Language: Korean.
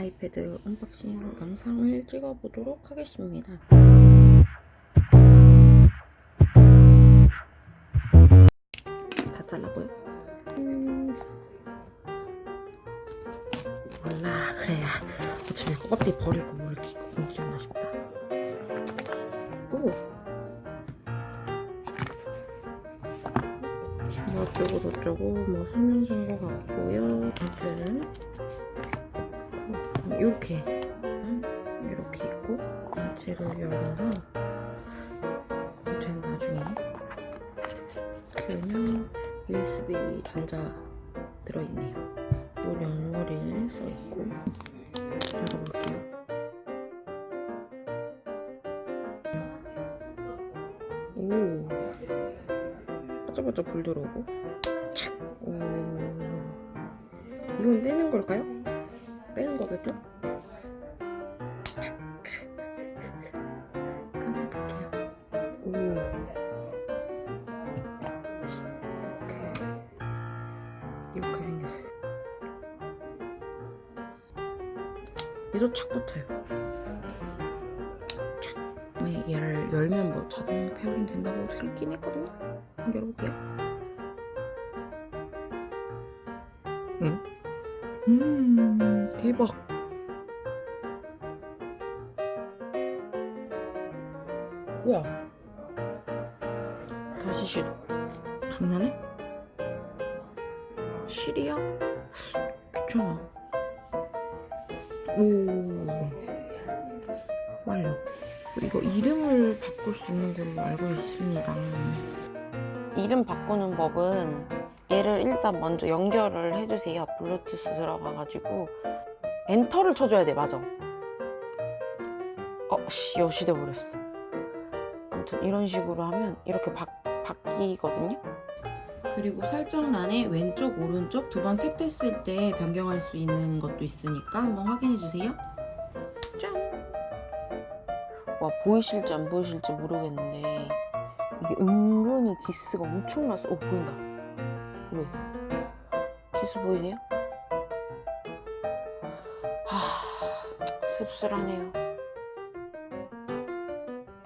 아이패드 언박싱 영상을 찍어보도록 하겠습니다. 다 잘라고요? 음... 몰라 그래야 어차피 껍데기 버릴 거뭐 이렇게 공기였나 싶다. 오. 뭐 어쩌고 저쩌고 뭐 3년 쓴거 같고요. 아무튼 이렇게 이렇게 있고 전체를 열어서 전체는 나중에 키우면 USB 단자 들어있네요. 노년월일 써있고 열어볼게요. 오 반짝반짝 불 들어오고 착! 오 이건 떼는 걸까요? 빼는 거겠죠? 얘도 착 붙어요. 착. 왜 얘를 열면 뭐 자동 페어링 된다고 들긴 했거든요. 열어볼게요. 응? 음, 대박. 뭐야? 다시 실. 장난해? 실이야? 귀찮아. 오. 완료. 이거 이름을 바꿀 수 있는 걸로 알고 있습니다. 이름 바꾸는 법은 얘를 일단 먼저 연결을 해주세요. 블루투스 들어가가지고 엔터를 쳐줘야 돼. 맞아. 어, 씨, 여시돼 버렸어. 아무튼 이런 식으로 하면 이렇게 바, 바뀌거든요. 그리고 설정란에 왼쪽, 오른쪽 두 번 탭했을 때 변경할 수 있는 것도 있으니까 한번 확인해 주세요. 짠. 와 보이실지 안 보이실지 모르겠는데 이게 은근히 기스가 엄청나서 오 보인다. 이래 기스 보이세요? 하 씁쓸하네요.